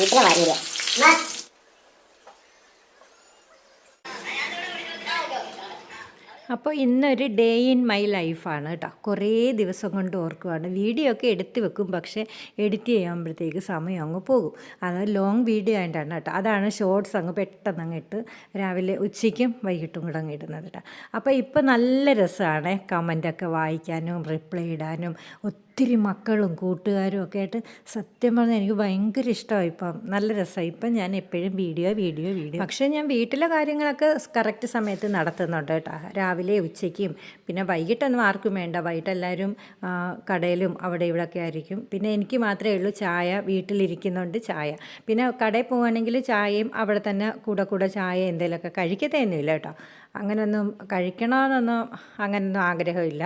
വീട്ടിലെ വരില്ല അപ്പോൾ ഇന്നൊരു ഡേ ഇൻ മൈ ലൈഫാണ് കേട്ടോ. കുറേ ദിവസം കൊണ്ട് ഓർക്കുവാണ്. വീഡിയോ ഒക്കെ എടുത്ത് വെക്കും പക്ഷേ എഡിറ്റ് ചെയ്യുമ്പോഴത്തേക്ക് സമയം അങ്ങ് പോകും. അത് ലോങ് വീഡിയോ ആയിട്ടാണ് കേട്ടോ. അതാണ് ഷോർട്സ് അങ്ങ് പെട്ടെന്ന് അങ്ങ് ഇട്ട് രാവിലെ ഉച്ചയ്ക്കും വൈകിട്ടും കൂടെ അങ്ങ് ഇടുന്നത് കേട്ടോ. അപ്പോൾ ഇപ്പോൾ നല്ല രസമാണ് കമന്റൊക്കെ വായിക്കാനും റിപ്ലൈ ഇടാനും മക്കളും കൂട്ടുകാരും ഒക്കെ ആയിട്ട് സത്യം പറഞ്ഞാൽ എനിക്ക് ഭയങ്കര ഇഷ്ടമായി ഇപ്പം. നല്ല രസമായി ഇപ്പം ഞാൻ എപ്പോഴും വീഡിയോ വീഡിയോ വീഡിയോ. പക്ഷേ ഞാൻ വീട്ടിലെ കാര്യങ്ങളൊക്കെ കറക്റ്റ് സമയത്ത് നടത്തുന്നുണ്ട് കേട്ടോ. രാവിലെ ഉച്ചയ്ക്കും പിന്നെ വൈകിട്ടൊന്നും ആർക്കും വേണ്ട. വൈകിട്ട് എല്ലാവരും കടയിലും അവിടെ ഇവിടെയൊക്കെ ആയിരിക്കും. പിന്നെ എനിക്ക് മാത്രമേ ഉള്ളൂ ചായ. വീട്ടിലിരിക്കുന്നുണ്ട് ചായ. പിന്നെ കടയിൽ പോവുകയാണെങ്കിൽ ചായയും അവിടെ തന്നെ കൂടെ കൂടെ ചായ എന്തെങ്കിലുമൊക്കെ കഴിക്കത്തേന്നുമില്ല കേട്ടോ. അങ്ങനെയൊന്നും കഴിക്കണമെന്നൊന്നും അങ്ങനെയൊന്നും ആഗ്രഹമില്ല.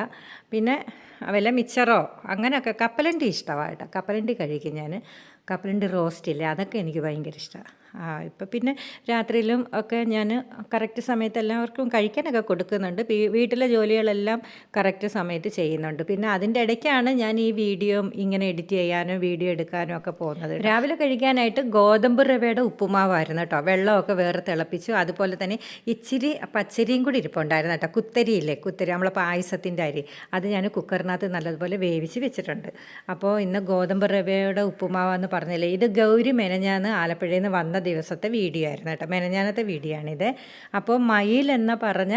പിന്നെ വല്ല മിച്ചറോ? അങ്ങനെയൊക്കെ കപ്പലണ്ടി ഇഷ്ടമാണ് കപ്പലണ്ടി കഴിക്കും ഞാൻ കപ്പലണ്ടി റോസ്റ്റ് ഇല്ലേ? അതൊക്കെ എനിക്ക് ഭയങ്കര ഇഷ്ടമാണ് ഇപ്പം പിന്നെ രാത്രിയിലും ഒക്കെ ഞാൻ കറക്റ്റ് സമയത്ത് എല്ലാവർക്കും കഴിക്കാനൊക്കെ കൊടുക്കുന്നുണ്ട്. വീട്ടിലെ ജോലികളെല്ലാം കറക്റ്റ് സമയത്ത് ചെയ്യുന്നുണ്ട്. പിന്നെ അതിന്റെ ഇടയ്ക്കാണ് ഞാൻ ഈ വീഡിയോ ഇങ്ങനെ എഡിറ്റ് ചെയ്യാനും വീഡിയോ എടുക്കാനും ഒക്കെ പോകുന്നത്. രാവിലെ കഴിക്കാനായിട്ട് ഗോതമ്പ് റവയുടെ ഉപ്പുമാവായിരുന്നു കേട്ടോ. വെള്ളമൊക്കെ വേറെ തിളപ്പിച്ചു. അതുപോലെ തന്നെ ഇച്ചിരി പച്ചരിയും കൂടി ഇരിപ്പുണ്ടായിരുന്നു കേട്ടോ. കുത്തരിയില്ലേ? കുത്തരി നമ്മളെ പായസത്തിന്റെ അരി. അത് ഞാൻ കുക്കറിനകത്ത് നല്ലതുപോലെ വേവിച്ച് വെച്ചിട്ടുണ്ട്. അപ്പോൾ ഇന്ന് ഗോതമ്പ് റവയുടെ ഉപ്പുമാവെന്ന് പറഞ്ഞില്ലേ? ഇത് ഗൗരി മെനഞ്ഞാന്ന് ആലപ്പുഴയിൽ നിന്ന് വന്ന ദിവസത്തെ വീഡിയോ ആയിരുന്നു കേട്ടോ. മെനഞ്ഞാനത്തെ വീഡിയോ ആണിത്. അപ്പോൾ മയിൽ എന്ന് പറഞ്ഞ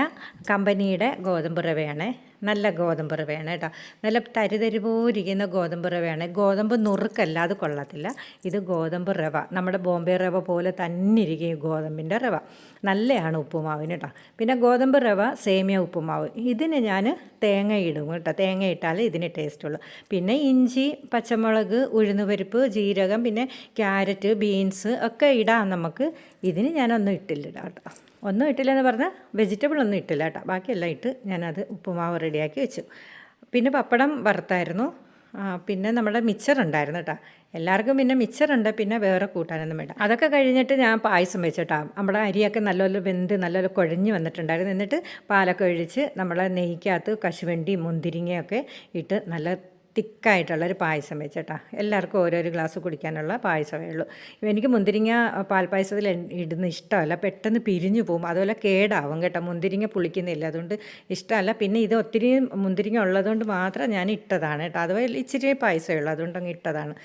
കമ്പനിയുടെ ഗോതമ്പ് റവയാണ് നല്ല ഗോതമ്പ് വേണം കേട്ടോ. നല്ല തരിതരിപോരിക്കുന്ന ഗോതമ്പ് വേണം. ഗോതമ്പ് നുറുക്കല്ല അത് കൊള്ളത്തില്ല. ഇത് ഗോതമ്പ് റവ. നമ്മുടെ ബോംബെ റവ പോലെ തന്നെ ഇരിക്കും ഗോതമ്പിന്റെ റവ. നല്ലതാണ് ഉപ്പുമാവിന് കേട്ടോ. പിന്നെ ഗോതമ്പ് റവ സേമിയ ഉപ്പുമാവ്. ഇതിന് ഞാൻ തേങ്ങ ഇടും കേട്ടോ. തേങ്ങ ഇട്ടാലേ ഇതിന് ടേസ്റ്റുള്ളൂ പിന്നെ ഇഞ്ചി പച്ചമുളക് ഉഴുന്നുപരിപ്പ് ജീരകം പിന്നെ ക്യാരറ്റ് ബീൻസ് ഒക്കെ ഇടാം നമുക്ക് ഇതിന് ഞാനൊന്നും ഇട്ടില്ല കേട്ടോ. ഒന്നും ഇട്ടില്ല എന്ന് പറഞ്ഞാൽ വെജിറ്റബിൾ ഒന്നും ഇട്ടില്ല കേട്ടോ. ബാക്കിയെല്ലാം ഇട്ട് ഞാനത് ഉപ്പുമാവ് റെഡിയാക്കി വെച്ചു. പിന്നെ പപ്പടം വറുത്തായിരുന്നു. പിന്നെ നമ്മുടെ മിച്ചർ ഉണ്ടായിരുന്നു കേട്ടോ. എല്ലാവർക്കും പിന്നെ മിച്ചറുണ്ട് പിന്നെ വേറെ കൂട്ടാനൊന്നും വേണ്ട. അതൊക്കെ കഴിഞ്ഞിട്ട് ഞാൻ പായസം വെച്ചിട്ടാ നമ്മുടെ അരിയൊക്കെ നല്ലപോലെ വെന്ത് നല്ലപോലെ കുഴഞ്ഞ് വന്നിട്ടുണ്ടായിരുന്നു. എന്നിട്ട് പാലൊക്കെ ഒഴിച്ച് നമ്മളെ നെയ്ക്കകത്ത് കശുവണ്ടി മുന്തിരിങ്ങയൊക്കെ ഇട്ട് നല്ല തിക്കായിട്ടുള്ളൊരു പായസം വെച്ചേട്ടാ. എല്ലാവർക്കും ഓരോരോ ഗ്ലാസ് കുടിക്കാനുള്ള പായസമേ ഉള്ളൂ. എനിക്ക് മുന്തിരിങ്ങ പാൽപ്പായസത്തിൽ ഇടുന്ന ഇഷ്ടമല്ല. പെട്ടെന്ന് പിരിഞ്ഞു പോകും. അതുപോലെ കേടാവും കേട്ടോ. മുന്തിരിങ്ങ പുളിക്കുന്നില്ല. അതുകൊണ്ട് ഇഷ്ടമല്ല. പിന്നെ ഇത് ഒത്തിരി മുന്തിരിങ്ങ ഉള്ളതുകൊണ്ട് മാത്രം ഞാൻ ഇട്ടതാണ് കേട്ടോ. അതുപോലെ ഇച്ചിരി പായസമേ ഉള്ളൂ. അതുകൊണ്ട് അങ്ങ് ഇട്ടതാണ്.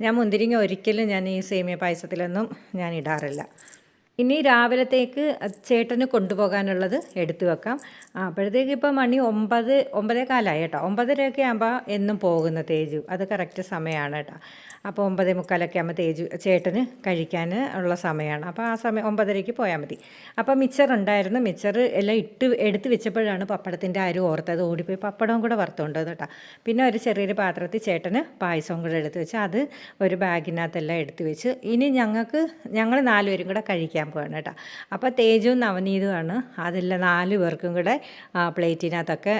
ഞാൻ മുന്തിരിങ്ങ ഒരിക്കലും ഞാൻ ഈ സേമിയ പായസത്തിലൊന്നും ഞാൻ ഇടാറില്ല. ഇനി രാവിലത്തേക്ക് ചേട്ടന് കൊണ്ടുപോകാനുള്ളത് എടുത്തു വെക്കാം. അപ്പോഴത്തേക്ക് ഇപ്പോൾ മണി ഒമ്പത് ഒമ്പതേ കാലമായി കേട്ടോ. ഒമ്പതരയൊക്കെ ആകുമ്പോൾ എന്നും പോകുന്ന തേജു. അത് കറക്റ്റ് സമയമാണ് കേട്ടോ. അപ്പോൾ ഒമ്പതേ മുക്കാലൊക്കെ ആകുമ്പോൾ തേജു ചേട്ടന് കഴിക്കാൻ ഉള്ള സമയമാണ് അപ്പോൾ ആ സമയം ഒമ്പതരയ്ക്ക് പോയാൽ മതി. അപ്പോൾ മിച്ചർ ഉണ്ടായിരുന്നു. മിച്ചർ എല്ലാം ഇട്ട് എടുത്ത് വെച്ചപ്പോഴാണ് പപ്പടത്തിന്റെ ആരും ഓർത്തത്. ഓടിപ്പോയി പപ്പടവും കൂടെ വറുത്തുകൊണ്ട് കേട്ടോ പിന്നെ ഒരു ചെറിയൊരു പാത്രത്തിൽ ചേട്ടന് പായസവും കൂടെ എടുത്ത് വെച്ച് അത് ഒരു ബാഗിനകത്തെല്ലാം എടുത്ത് വെച്ച് ഇനി ഞങ്ങൾക്ക് ഞങ്ങൾ നാലുപേരും കൂടെ കഴിക്കാൻ പോവാണ് കേട്ടോ അപ്പോൾ തേജുവും നവനീതുമാണ് അതെല്ലാം നാല് പേർക്കും കൂടെ പ്ലേറ്റിനകത്തൊക്കെ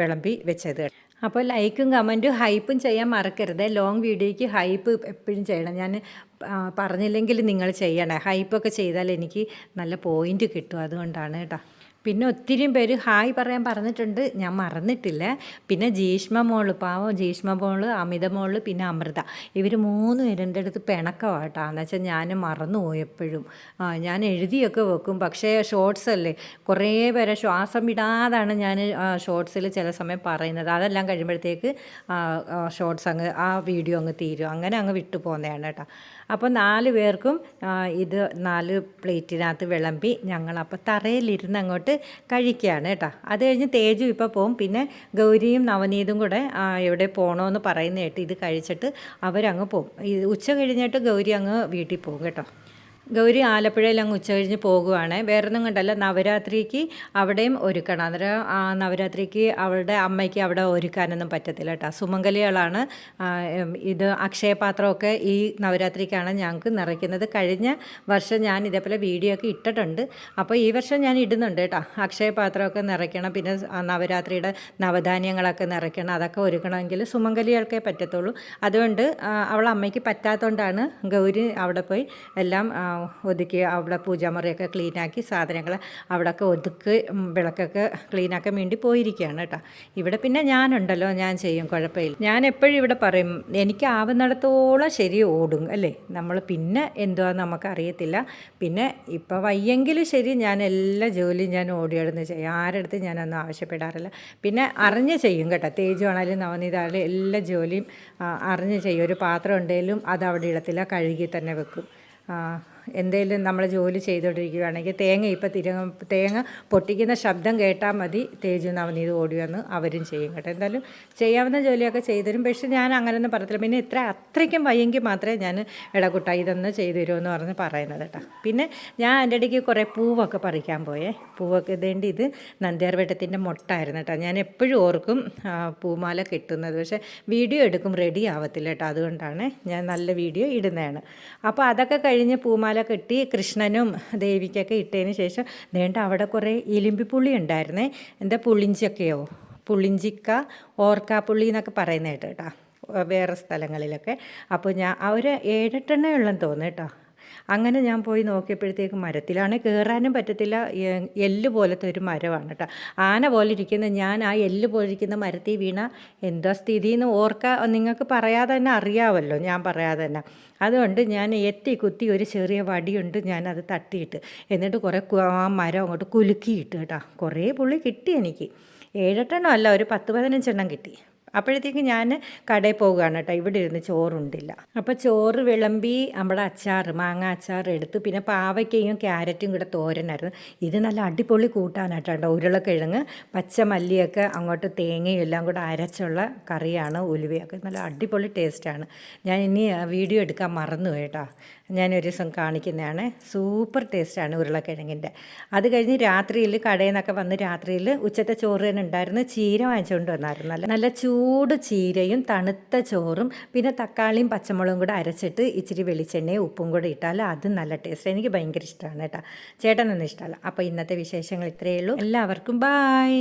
വിളമ്പി വെച്ചത്. അപ്പോൾ ലൈക്കും കമന്റും ഹൈപ്പും ചെയ്യാൻ മറക്കരുത്. ലോങ് വീഡിയോയ്ക്ക് ഹൈപ്പ് എപ്പോഴും ചെയ്യണം. ഞാൻ പറഞ്ഞില്ലെങ്കിൽ നിങ്ങൾ ചെയ്യണേ. ഹൈപ്പൊക്കെ ചെയ്താൽ എനിക്ക് നല്ല പോയിന്റ് കിട്ടും അതുകൊണ്ടാണ് കേട്ടോ. പിന്നെ ഒത്തിരിയും പേര് ഹായ് പറയാൻ പറഞ്ഞിട്ടുണ്ട്. ഞാൻ മറന്നിട്ടില്ല. പിന്നെ ജീഷ്മ മോൾ പാവം ജീഷ്മ മോൾ അമിത മോൾ പിന്നെ അമൃത. ഇവർ മൂന്ന് പേരെന്റെ അടുത്ത് പിണക്കമാട്ടോ എന്ന് വെച്ചാൽ ഞാൻ മറന്നുപോയപ്പോഴും. ഞാൻ എഴുതിയൊക്കെ വെക്കും. പക്ഷേ ഷോർട്സ് അല്ലേ? കുറേ പേരെ ശ്വാസം വിടാതാണ് ഞാൻ ഷോർട്സിൽ ചില സമയം പറയുന്നത്. അതെല്ലാം കഴിയുമ്പോഴത്തേക്ക് ഷോർട്സ് അങ്ങ് ആ വീഡിയോ അങ്ങ് തീരും. അങ്ങനെ അങ്ങ് വിട്ടു പോകുന്നതാണ് കേട്ടോ. അപ്പോൾ നാല് പേർക്കും ഇത് നാല് പ്ലേറ്റിനകത്ത് വിളമ്പി ഞങ്ങളപ്പോൾ തറയിലിരുന്ന് അങ്ങോട്ട് കഴിക്കുകയാണ് കേട്ടോ. അത് കഴിഞ്ഞ് തേജു ഇപ്പോൾ പോകും പിന്നെ ഗൗരിയും നവനീതും കൂടെ എവിടെ പോകണമെന്ന് പറയുന്ന കേട്ട് ഇത് കഴിച്ചിട്ട് അവരങ്ങ് പോകും ഉച്ച കഴിഞ്ഞിട്ട് ഗൗരി അങ്ങ് വീട്ടിൽ പോകും കേട്ടോ. ഗൗരി ആലപ്പുഴയിൽ അങ്ങ് ഉച്ച കഴിഞ്ഞ് പോകുവാണ്. വേറൊന്നും കണ്ടല്ല നവരാത്രിക്ക് അവിടെയും ഒരുക്കണം. അന്നേരം നവരാത്രിക്ക് അവളുടെ അമ്മയ്ക്ക് അവിടെ ഒരുക്കാനൊന്നും പറ്റത്തില്ല കേട്ടോ. സുമംഗലികളാണ് ഇത് അക്ഷയപാത്രമൊക്കെ ഈ നവരാത്രിക്കാണ് ഞങ്ങൾക്ക് നിറയ്ക്കുന്നത്. കഴിഞ്ഞ വർഷം ഞാൻ ഇതേപോലെ വീഡിയോ ഒക്കെ ഇട്ടിട്ടുണ്ട്. അപ്പോൾ ഈ വർഷം ഞാൻ ഇടുന്നുണ്ട് കേട്ടോ. അക്ഷയപാത്രമൊക്കെ നിറയ്ക്കണം പിന്നെ നവരാത്രിയുടെ നവധാന്യങ്ങളൊക്കെ നിറയ്ക്കണം അതൊക്കെ ഒരുക്കണമെങ്കിൽ സുമംഗലികൾക്കേ പറ്റത്തുള്ളൂ. അതുകൊണ്ട് അവൾ പറ്റാത്തതുകൊണ്ടാണ് ഗൗരി അവിടെ പോയി എല്ലാം ഒതുക്കി അവിടെ പൂജാമുറിയൊക്കെ ക്ലീനാക്കി സാധനങ്ങൾ അവിടെയൊക്കെ ഒതുക്കി വിളക്കൊക്കെ ക്ലീനാക്കാൻ വേണ്ടി പോയിരിക്കുകയാണ് കേട്ടോ. ഇവിടെ പിന്നെ ഞാനുണ്ടല്ലോ ഞാൻ ചെയ്യും കുഴപ്പമില്ല. ഞാൻ എപ്പോഴും ഇവിടെ പറയും എനിക്ക് ആവുന്നിടത്തോളം ശരി ഓടും അല്ലേ? നമ്മൾ പിന്നെ എന്തുവാ നമുക്കറിയത്തില്ല പിന്നെ ഇപ്പോൾ വയ്യെങ്കിൽ ശരി ഞാൻ എല്ലാ ജോലിയും ഞാൻ ഓടിയെടുന്ന് ചെയ്യും. ആരടുത്ത് ഞാനൊന്നും ആവശ്യപ്പെടാറില്ല. പിന്നെ അറിഞ്ഞ് ചെയ്യും കേട്ടോ. തേജു ആണെങ്കിലും നവനീതാണെങ്കിലും എല്ലാ ജോലിയും അറിഞ്ഞ് ചെയ്യും. ഒരു പാത്രം ഉണ്ടെങ്കിലും അത് അവിടെ ഇടത്തില്ല കഴുകി തന്നെ വെക്കും. എന്തെങ്കിലും നമ്മൾ ജോലി ചെയ്തുകൊണ്ടിരിക്കുകയാണെങ്കിൽ തേങ്ങ ഇപ്പോൾ തിര തേങ്ങ പൊട്ടിക്കുന്ന ശബ്ദം കേട്ടാൽ മതി. തേജു നവനീത് ഓടി വന്ന് അവരും ചെയ്യും കേട്ടോ. എന്തായാലും ചെയ്യാവുന്ന ജോലിയൊക്കെ ചെയ്തുതരും പക്ഷെ ഞാൻ അങ്ങനെയൊന്നും പറയത്തില്ല. പിന്നെ ഇത്ര അത്രയ്ക്കും വയ്യെങ്കിൽ മാത്രമേ ഞാൻ ഇടകുട്ട ഇതൊന്ന് ചെയ്തു തരുമെന്ന് പറഞ്ഞ് പറയുന്നത് കേട്ടോ. പിന്നെ ഞാൻ എന്റെ ഇടയ്ക്ക് കുറേ പൂവൊക്കെ പറിക്കാൻ പോയേ. പൂവൊക്കെ ഇതേണ്ടി ഇത് നന്ദിയാർവട്ടത്തിന്റെ മുട്ടായിരുന്നു കേട്ടോ. ഞാൻ എപ്പോഴും ഓർക്കും പൂമാല കിട്ടുന്നത്. പക്ഷേ വീഡിയോ എടുക്കും റെഡി ആവത്തില്ല കേട്ടോ. അതുകൊണ്ടാണ് ഞാൻ നല്ല വീഡിയോ ഇടുന്നതാണ്. അപ്പോൾ അതൊക്കെ കഴിഞ്ഞ് പൂമാല കെട്ടി കൃഷ്ണനും ദേവിക്കൊക്കെ ഇട്ടതിന് ശേഷം ദേണ്ട അവിടെ കുറേ ഇലിമ്പിപ്പുള്ളി ഉണ്ടായിരുന്നേ. എന്താ പുളിഞ്ചിയൊക്കെയോ? പുളിഞ്ചിക്ക ഓർക്കാപ്പുള്ളി എന്നൊക്കെ പറയുന്നത് കേട്ടോ. വേറെ സ്ഥലങ്ങളിലൊക്കെ. അപ്പോൾ ഞാൻ ആ ഒരു ഏഴെട്ടെണ്ണേ ഉള്ളെന്ന് തോന്നുന്നു കേട്ടോ. അങ്ങനെ ഞാൻ പോയി നോക്കിയപ്പോഴത്തേക്ക് മരത്തിലാണ് കയറാനും പറ്റത്തില്ല. എല്ല് പോലത്തെ ഒരു മരമാണ് കേട്ടോ. ആന പോലെ ഇരിക്കുന്ന ഞാൻ ആ എല്ല് പോലെ ഇരിക്കുന്ന മരത്തിൽ വീണ എന്താ സ്ഥിതി എന്ന് ഓർക്ക നിങ്ങൾക്ക് പറയാതെ തന്നെ അറിയാമല്ലോ ഞാൻ പറയാതെ തന്നെ. അതുകൊണ്ട് ഞാൻ എത്തി കുത്തി ഒരു ചെറിയ വടിയുണ്ട് ഞാനത് തട്ടിയിട്ട്. എന്നിട്ട് കുറേ ആ മരം അങ്ങോട്ട് കുലുക്കിയിട്ട് കേട്ടോ. കുറേ പുള്ളി കിട്ടി എനിക്ക്. ഏഴെട്ടെണ്ണം അല്ല ഒരു പത്ത് പതിനഞ്ചെണ്ണം കിട്ടി. അപ്പോഴത്തേക്ക് ഞാൻ കടയിൽ പോവുകയാണ് കേട്ടോ. ഇവിടെ ഇരുന്ന് ചോറുണ്ടില്ല. അപ്പോൾ ചോറ് വിളമ്പി നമ്മുടെ അച്ചാർ മാങ്ങ അച്ചാർ എടുത്ത്. പിന്നെ പാവയ്ക്കയും ക്യാരറ്റും കൂടെ തോരനായിരുന്നു. ഇത് നല്ല അടിപൊളി കൂട്ടാനാട്ടോ കേട്ടോ. ഉരുളക്കിഴങ്ങ് പച്ചമല്ലിയൊക്കെ അങ്ങോട്ട് തേങ്ങയും എല്ലാം കൂടെ അരച്ചുള്ള കറിയാണ് ഉലുവയൊക്കെ. നല്ല അടിപൊളി ടേസ്റ്റാണ്. ഞാൻ ഇനി വീഡിയോ എടുക്കാൻ മറന്നു കേട്ടോ. ഞാനൊരു ദിവസം കാണിക്കുന്നതാണ്. സൂപ്പർ ടേസ്റ്റാണ് ഉരുളക്കിഴങ്ങിന്റെ. അത് കഴിഞ്ഞ് രാത്രിയിൽ കടയിൽ നിന്നൊക്കെ വന്ന് രാത്രിയിൽ ഉച്ചത്തെ ചോറ് തന്നെ ഉണ്ടായിരുന്നു. ചീര വാങ്ങിച്ചുകൊണ്ട് വന്നായിരുന്നു. നല്ല നല്ല ചൂട് ചീരയും തണുത്ത ചോറും പിന്നെ തക്കാളിയും പച്ചമുളകും കൂടെ അരച്ചിട്ട് ഇച്ചിരി വെളിച്ചെണ്ണയും ഉപ്പും കൂടെ ഇട്ടാൽ അത് നല്ല ടേസ്റ്റ് എനിക്ക് ഭയങ്കര ഇഷ്ടമാണ് കേട്ടോ. ചേട്ടനൊന്നും ഇഷ്ടമല്ല അപ്പോൾ ഇന്നത്തെ വിശേഷങ്ങൾ ഇത്രയേ ഉള്ളൂ. എല്ലാവർക്കും ബായ്